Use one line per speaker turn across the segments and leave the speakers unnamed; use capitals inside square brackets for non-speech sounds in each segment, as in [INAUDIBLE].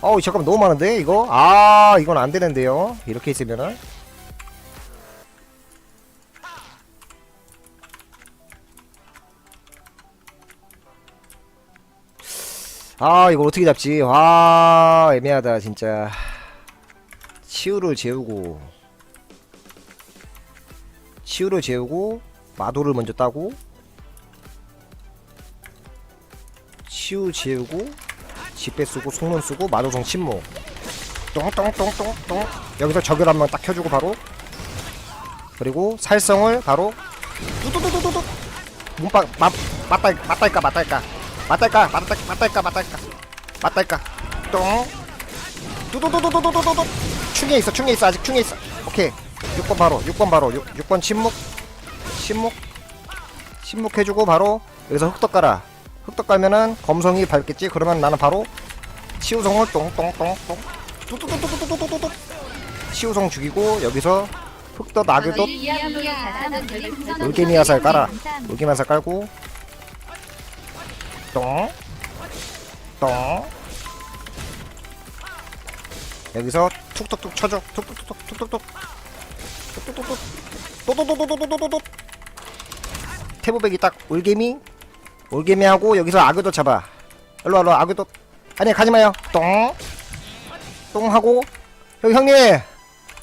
어우 잠깐만 너무 많은데 이거? 아 이건 안 되는데요. 이렇게 있으면은. 아 이거 어떻게 잡지? 와 애매하다 진짜. 치우를 재우고. 치우를 재우고 마도를 먼저 따고 치우 재우고 지배 쓰고 속눈 쓰고 마도성 침묵 똥똥똥똥똥. 여기서 적을 한명딱 켜주고 바로. 그리고 살성을 바로. 뚜뚜뚜뚜뚜 문박 맞 맞다 맞다니까 맞다니까. 맞다니까 맞다 맞다니까 맞다니까. 맞다니까. 똥. 뚜뚜뚜뚜뚜뚜뚜뚜 충에 있어 충에 있어 아직 충에 있어. 오케이. 6번 바로 6번 바로 6, 6번 침묵. 침묵. 침묵 해주고 바로 여기서 흑덕 깔아 흑덕 깔면은 검성이 밟겠지? 그러면 나는 바로 치우성을 똥똥똥똥. 뚜뚜뚜뚜뚜뚜뚜뚜 치우성 죽이고 여기서 흑덕 나그덕 올게미 화살 깔아. 올게미 화살 깔고. 똥. 똥. 여기서 툭툭툭 쳐줘. 툭툭툭 툭툭툭. 툭툭툭 또또또또또또또또 태보백이 딱 올개미? 올개미 하고 여기서 아그도 잡아. 일로와 일로와 아그도 아니 가지 마요. 똥 똥 하고. 여기 형님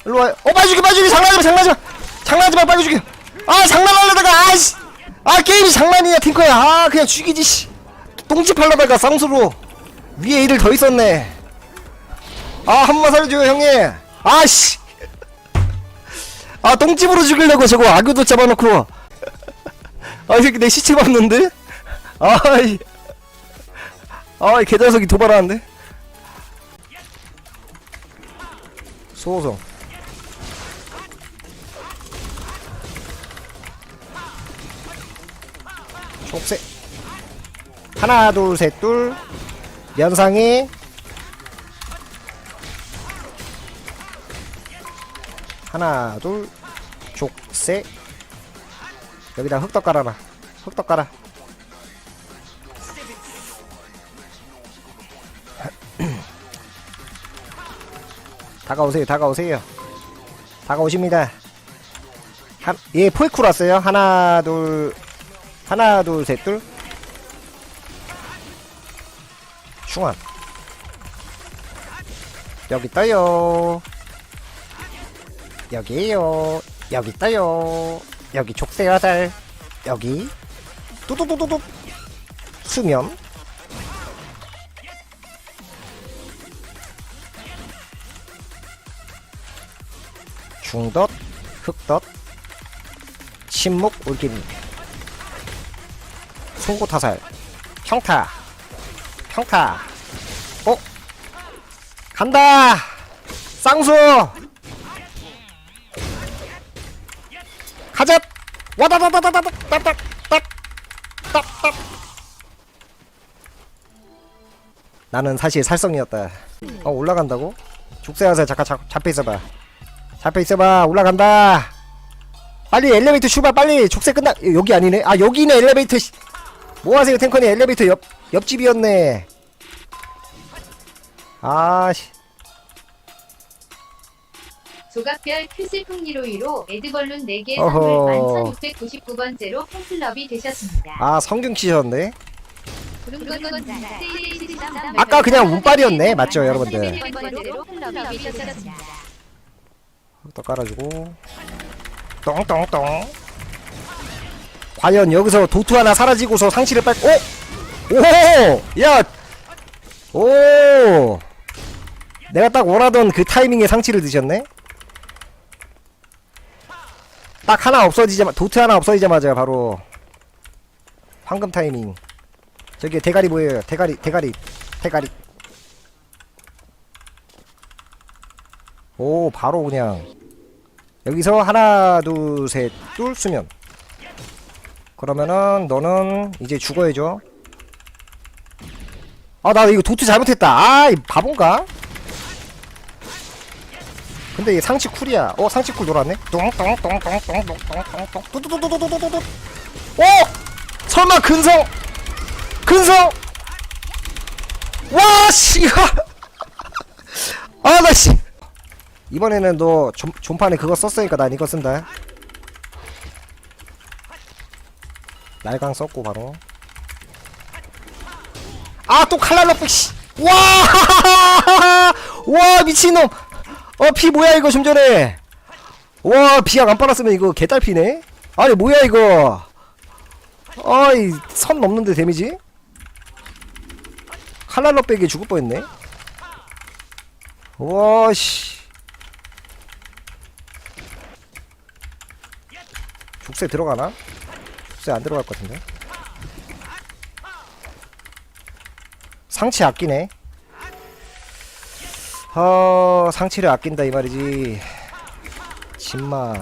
일로와 어 빨리 죽여 빨리 죽여. 장난하지 마 장난하지 마. 장난하지 마 빨리 죽여. 아 장난하려다가 아씨. 아 게임이 장난이야 팅커야. 아 그냥 죽이지 씨. 똥집 하려다가 쌍수로. 위에 일을 더 있었네. 아 한 번만 살려줘요 형님. 아씨. 아 똥집으로 죽이려고 저거 아그도 잡아놓고. 아, 이 새끼 내 시체 봤는데? 아이. 아이, 개자석이 도발하는데? 소호성. 촉색. 하나, 둘, 셋, 둘. 면상이. 하나, 둘. 족색. 여기다 흑떡 깔아라 흑떡 깔아 다가오세요 다가오세요. 다가오십니다. 한, 예 포이쿠 왔어요. 하나 둘 하나 둘셋 둘. 중앙 여기 있다요. 여기에요. 여기 있다요. 여기 족쇄 화살. 여기. 뚜두두두두. 수면 중덧 흑덧 침묵 올기미 송곳 화살 평타 평타 어 간다 쌍수 가자! 와다다다다다다닥닥닥닥닥 나는 사실 살성이었다. 어 올라간다고? 족쇄화살 잠깐 잡, 잡혀 있어봐. 잡혀 있어봐. 올라간다. 빨리 엘리베이터 출발 빨리. 족쇄 끝나. 여기 아니네. 아 여기네 엘리베이터. 씨. 뭐 하세요 탱커니 엘리베이터 옆 옆집이었네. 아씨.
조각별 큐슬 풍리로이로 에드벌룬 4개
어허.
선물 1699번째로 팬클럽이 되셨습니다.
아 성균 키셨네.
구름구름구름구름.
아까 그냥 운빨이었네. 맞죠 여러분들. 또 깔아주고 똥똥똥 과연 여기서 도트 하나 사라지고서 상치를 빨 오! 오! 야! 오! 내가 딱 원하던 그 타이밍에 상치를 드셨네? 딱 하나 없어지자마 도트 하나 없어지자마자 바로 황금 타이밍 저기 대가리 보여요 대가리 대가리 대가리 오 바로 그냥. 여기서 하나 둘셋둘 수면. 그러면은 너는 이제 죽어야죠. 아 나 이거 도트 잘못했다. 아이 바본가? 근데 이게 상치 쿨이야. 어 상치 쿨 놀았네. 똥똥똥똥똥똥똥똥똥 뚜두두두두두두두 오! 설마 근성! 근성! 와 씨 [LAUGHS] 이번에는 너 좀, 존판에 그거 썼으니까 난 이거 쓴다. 날강 썼고 바로. 아 또 칼날럭백 씨. 와! [LAUGHS] 와 미친놈! 어 피 뭐야 이거 좀 전에? 와 비약 안 빨았으면 이거 개딸피네? 아니 뭐야 이거? 아이 선 넘는데 데미지? 칼날럭백이 죽을 뻔했네. 와씨 죽세 들어가나? 죽세 안 들어갈 것 같은데. 상치 아끼네. 어 상치를 아낀다 이 말이지. 진마.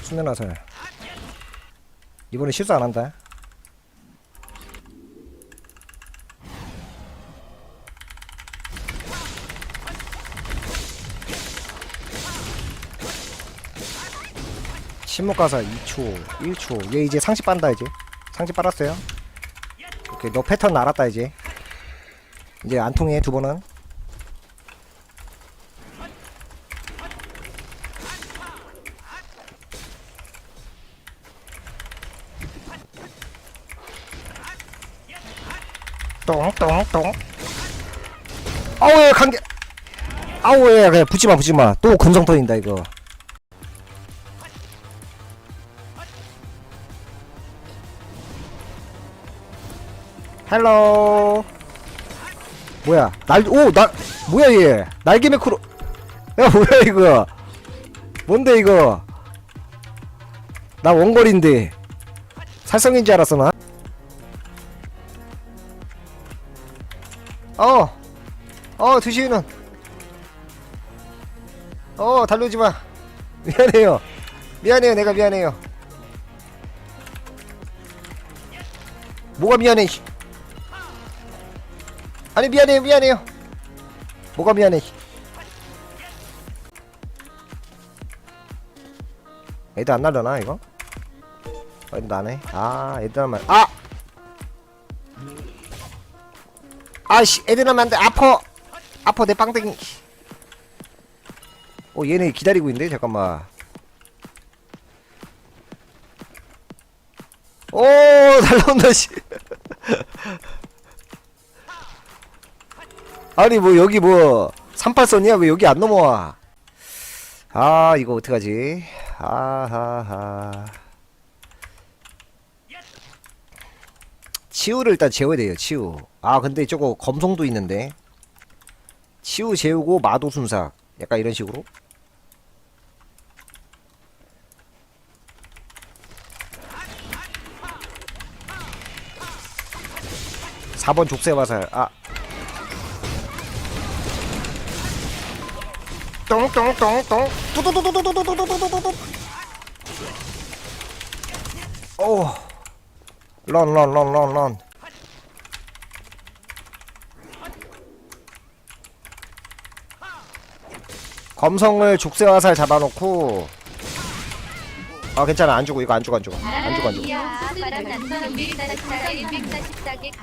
수면화살 이번에 실수 안 한다 침묵가사 2초 1초. 얘 이제 상시 빤다 이제. 상시 빨았어요. 오케이 너 패턴 알았다 이제. 이제 안 통해 두 번은. 똥똥똥. 아우 예 관계 아우 예 그냥 붙지마 붙지마. 또 금성 터진다 이거 헬로 뭐야 날오날 뭐야 얘 날개 매크로 야 [LAUGHS] 뭐야 이거 뭔데 이거 나 원거리인데 살성인 줄 알았어 나 어, 어, 드시는. 어, 달려오지 마. [LAUGHS] 미안해요. 미안해요, 내가 미안해요. 뭐가 미안해, 씨. 아니, 미안해요, 미안해요. 뭐가 미안해, 씨. 애들 안 날려나, 이거? 어, 애들 나네. 아, 애들 하면, 아! 아씨 애들 하면 안돼 아퍼 아퍼 내 빵댕이 어 얘네 기다리고 있는데 잠깐만 오 [LAUGHS] 날라온다 씨 아니 뭐 여기 뭐 38선이야? 왜 여기 안 넘어와? 아 이거 어떡하지? 아하하. 치우를 일단 재워야 돼요 치우 아 근데 저거 검성도 있는데. 치우 재우고 마도 순삭. 약간 이런 식으로. 사번 족쇄 화살. 아 똥똥똥똥 뚜두두두두두두두두두두 오 런 런 런 런 런 검성을 족쇄화살 잡아놓고. 아 괜찮아. 안 죽어. 이거 안 죽어 안 죽어. 안 죽어 안 죽어.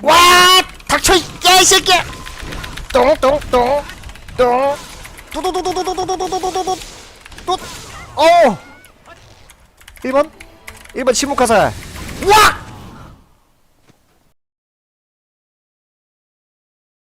와! 닥쳐 야이 새끼야 똥똥똥똥 뚜두두두두두두두두두두두 뚜 어! 1번 1번 침묵화살 와